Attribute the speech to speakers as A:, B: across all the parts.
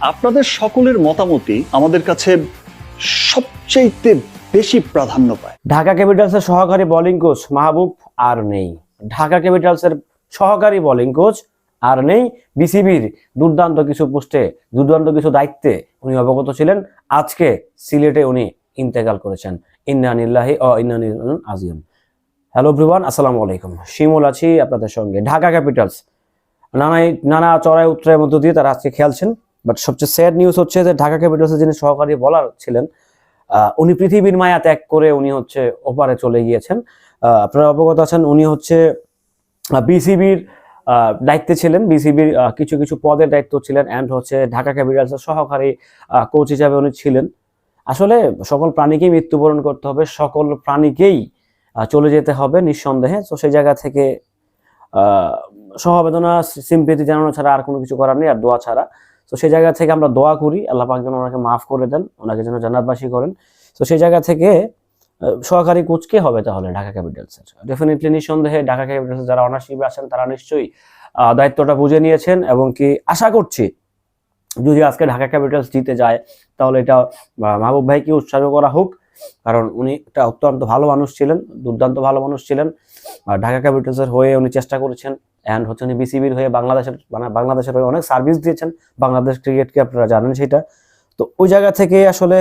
A: আপনাদের সকলের মতামতই আমাদের কাছে সবচাইতে বেশি প্রাধান্য পায়।
B: ঢাকা ক্যাপিটালসের সহকারী বোলিং কোচ মাহবুব আর নেই। ঢাকা ক্যাপিটালসের সহকারী বোলিং কোচ আর নেই। বিসিবির দুর্দান্ত কিছু পোস্টে, দুর্দান্ত কিছু দায়িত্বে উনি অবগত ছিলেন। আজকে সিলেটে উনি ইন্তেকাল করেছেন। ইন্নানিল্লাহি ও ইন্নানি আজিম হ্যালো ব্রিওয়ান আসসালামু আলাইকুম। শিমুল আছি আপনাদের সঙ্গে। ঢাকা ক্যাপিটালস, নানাই নানা চড়াই উত্তরের মধ্য দিয়ে তারা আজকে খেলছেন। বাট সবচেয়ে স্যাড নিউজ হচ্ছে যে ঢাকা ক্যাপিটালসের যিনি সহকারী বলার ছিলেন উনি পৃথিবীর মায়া ত্যাগ করে উনি হচ্ছে ওপারে চলে গিয়েছেন। আপনারা অবগত আছেন, উনি হচ্ছে বিসিবির দায়িত্বে ছিলেন। বিসিবির কিছু কিছু পদের দায়িত্ব ছিলেন অ্যান্ড হচ্ছে ঢাকা ক্যাপিটালসের সহকারী কোচ হিসাবে উনি ছিলেন। আসলে সকল প্রাণীকেই মৃত্যুবরণ করতে হবে, সকল প্রাণীকেই চলে যেতে হবে নিঃসন্দেহে। তো সেই জায়গা থেকে সহবেদনা সিম্পেতি জানানো ছাড়া আর কোনো কিছু করার নেই, আর দোয়া ছাড়া। তো সেই জায়গা থেকে আমরা দোয়া করি, আল্লাহ পাক যেন ওনাকে মাফ করে দেন, ওনাকে যেন জান্নাতবাসী করেন। তো সেই জায়গা থেকে সহকারী কোচ কে হবে তাহলে ঢাকা ক্যাপিটালসের ডেফিনেটলি নিঃসন্দেহে ঢাকা ক্যাপিটালস যারা অনার্সিপে আছেন, তারা নিশ্চয়ই দায়িত্বটা বুঝে নিয়েছেন এবং কি আশা করছি, যদি আজকে ঢাকা ক্যাপিটালস জিতে যায়, তাহলে এটা মাহবুব ভাইকে উৎসাহ করা হোক। কারণ উনি একটা অত্যন্ত ভালো মানুষ ছিলেন, দুর্দান্ত ভালো মানুষ ছিলেন। ঢাকা ক্যাপিটালসের হয়ে উনি চেষ্টা করেছেন অ্যান্ড হচ্ছে উনি বিসিবির হয়ে বাংলাদেশের মানে বাংলাদেশের হয়ে অনেক সার্ভিস দিয়েছেন। বাংলাদেশ ক্রিকেটকে আপনারা জানেন সেটা। তো ওই জায়গা থেকে আসলে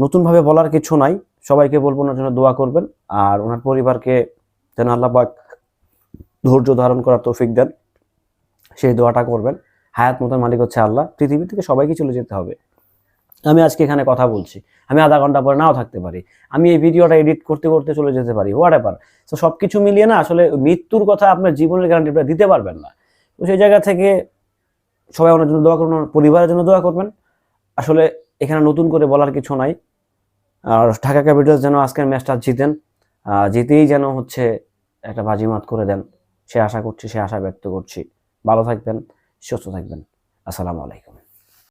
B: নতুনভাবে বলার কিছু নাই। সবাইকে বলব ওনার জন্য দোয়া করবেন। আর ওনার পরিবারকে যেন আল্লাহ পাক ধৈর্য ধারণ করার তৌফিক দেন। সেই দোয়াটা করবেন। হায়াত মতন মালিক হচ্ছে আল্লাহ। পৃথিবী থেকে সবাইকে চলে যেতে হবে। আমি আজকে এখানে কথা বলছি। আমি আধা ঘণ্টা পরে নাও থাকতে পারি। আমি এই ভিডিওটা এডিট করতে করতে চলে যেতে পারি হোয়াট এভার তো সব কিছু মিলিয়ে না আসলে মৃত্যুর কথা আপনার জীবনের গ্যারান্টিটা দিতে পারবেন না। তো সেই জায়গা থেকে সবাই ওনার জন্য দোয়া করবেন পরিবারের জন্য দোয়া করবেন। আসলে এখানে নতুন করে বলার কিছু নাই। আর ঢাকা ক্যাপিটালস যেন আজকের ম্যাচটা জিতেন জিতেই যেন হচ্ছে একটা বাজিমাত করে দেন। সে আশা করছি, সে আশা ব্যক্ত করছি। ভালো থাকবেন, সুস্থ থাকবেন। আসসালামু আলাইকুম।